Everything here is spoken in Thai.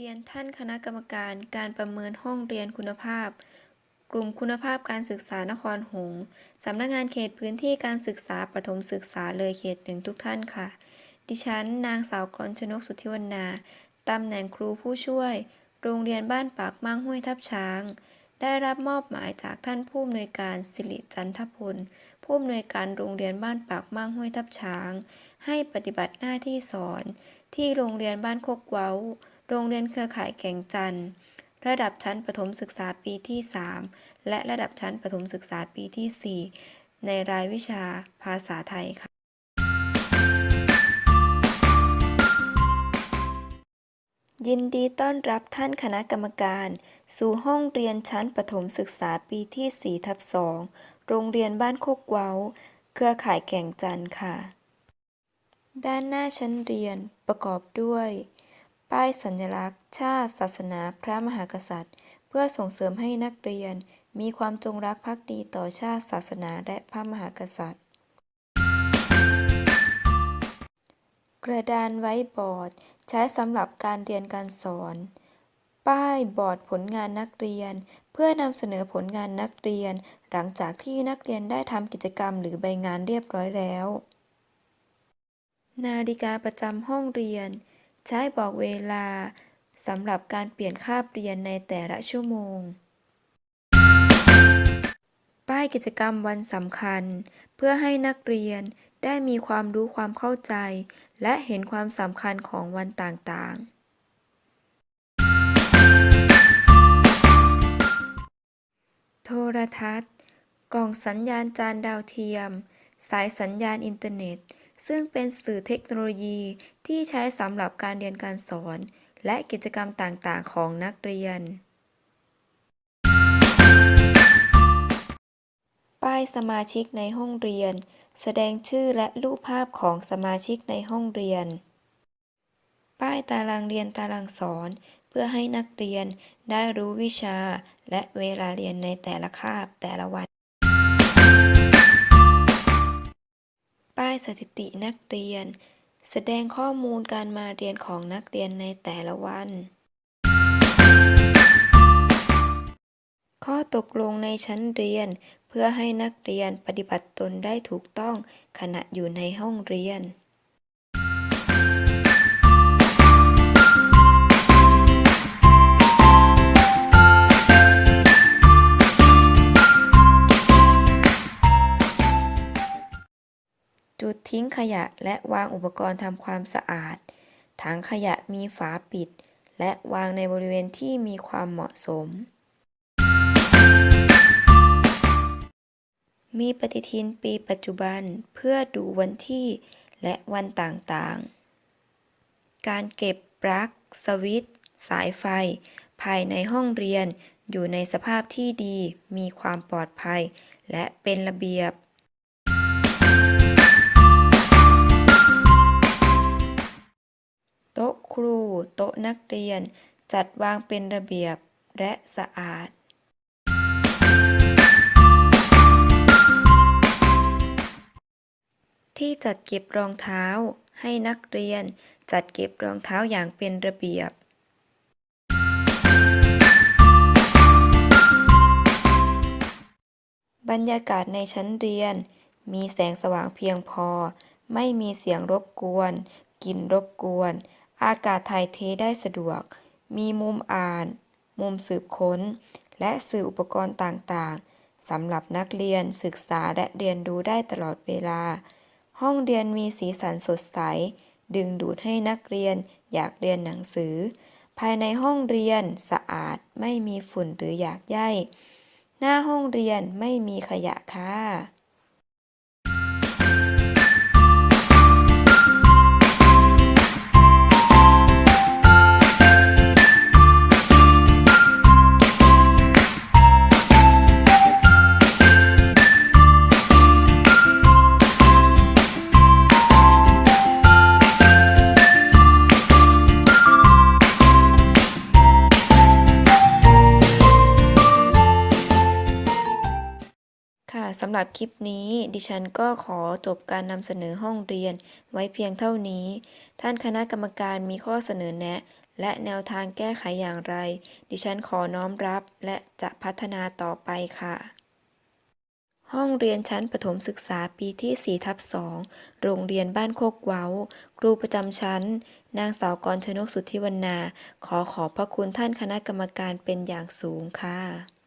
เรียนท่านคณะกรรมการการประเมินห้องเรียนคุณภาพ กลุ่มคุณภาพการศึกษานครหงส์สำนักงานเขตพื้นที่การศึกษาประถมศึกษาเลยเขตหนึ่งทุกท่านค่ะ ดิฉัน นางสาวกรชนกสุทธิวรรณาตำแหน่งครูผู้ช่วย โรงเรียนบ้านปากมั่งห้วยทับช้าง ได้รับมอบหมายจากท่านผู้อำนวยการสิริจันทพล ผู้อำนวยการโรงเรียนบ้านปากมั่งห้วยทับช้าง ให้ปฏิบัติหน้าที่สอน ที่โรงเรียนบ้านโคกเว้า โรงเรียนเครือข่ายแก่งจันทร์ระดับชั้นประถมศึกษาปีที่ 3 และระดับชั้นประถมศึกษาปีที่ 4 ในรายวิชาภาษาไทยค่ะยินดีต้อนรับท่านคณะกรรมการ สู่ห้องเรียนชั้นประถมศึกษาปีที่4ทับ2โรงเรียนบ้านโคกเว้า เครือข่ายแก่งจันทร์ค่ะ ด้านหน้าชั้นเรียนประกอบด้วย ป้ายสัญลักษณ์ ชาติ ศาสนา พระมหากษัตริย์ เพื่อส่งเสริมให้นักเรียน มีความจงรักภักดีต่อชาติ ศาสนา และพระมหากษัตริย์ กระดานไว้บอร์ด ใช้สำหรับการเรียนการสอน ป้ายบอร์ดผลงานนักเรียน เพื่อนำเสนอผลงานนักเรียน หลังจากที่นักเรียนได้ทำกิจกรรมหรือใบงานเรียบร้อยแล้ว นาฬิกาประจำห้องเรียน ใช้บอกเวลาสำหรับการเปลี่ยนคาบเรียนในแต่ละชั่วโมง ป้ายกิจกรรมวันสำคัญ เพื่อให้นักเรียนได้มีความรู้ความเข้าใจ และเห็นความสำคัญของวันต่างๆโทรทัศน์ กล่องสัญญาณจานดาวเทียม สายสัญญาณอินเทอร์เน็ต ซึ่งเป็นสื่อเทคโนโลยีที่ใช้สำหรับการเรียนการสอน และกิจกรรมต่างๆ ของนักเรียน ป้ายสมาชิกในห้องเรียน แสดงชื่อและรูปภาพของสมาชิกในห้องเรียน ป้ายตารางเรียนตารางสอน เพื่อให้นักเรียนได้รู้วิชาและเวลาเรียนในแต่ละคาบแต่ละวัน ป้ายสถิตินักเรียน แสดงข้อมูลการมาเรียนของนักเรียนในแต่ละวัน ข้อตกลงในชั้นเรียน เพื่อให้นักเรียนปฏิบัติตนได้ถูกต้องขณะอยู่ในห้องเรียน จุดทิ้งขยะและวางอุปกรณ์ทำความสะอาด ถังขยะมีฝาปิด และวางในบริเวณที่มีความเหมาะสม มีปฏิทินปีปัจจุบันเพื่อดูวันที่และวันต่างๆ การเก็บปลั๊กสวิตช์สายไฟ ภายในห้องเรียนอยู่ในสภาพที่ดี มีความปลอดภัย และเป็นระเบียบ รู โต๊ะนักเรียน จัดวางเป็นระเบียบและสะอาด ที่จัดเก็บรองเท้า ให้นักเรียน จัดเก็บรองเท้าอย่างเป็นระเบียบบรรยากาศในชั้นเรียน มีแสงสว่างเพียงพอ ไม่มีเสียงรบกวน กลิ่นรบกวน อากาศถ่ายเทได้สะดวก มีมุมอ่าน มุมสืบค้น และสื่ออุปกรณ์ต่างๆสำหรับนักเรียนศึกษาและเรียนรู้ได้ตลอดเวลา ห้องเรียนมีสีสันสดใส ดึงดูดให้นักเรียนอยากเรียนหนังสือ ภายในห้องเรียนสะอาดไม่มีฝุ่นหรืออยากใยหน้าห้องเรียนไม่มีขยะค่ะค่ะ สำหรับคลิปนี้ ดิฉันก็ขอจบการนำเสนอห้องเรียนไว้เพียงเท่านี้ ท่านคณะกรรมการมีข้อเสนอแนะ และแนวทางแก้ไขอย่างไร ดิฉันขอน้อมรับและจะพัฒนาต่อไปค่ะ ห้องเรียนชั้นประถมศึกษาปีที่4ทับ2โรงเรียนบ้านโคกเว้า ครูประจำชั้น นางสาวกรชนกสุทธิวรรณา ขอขอบพระคุณท่านคณะกรรมการเป็นอย่างสูงค่ะ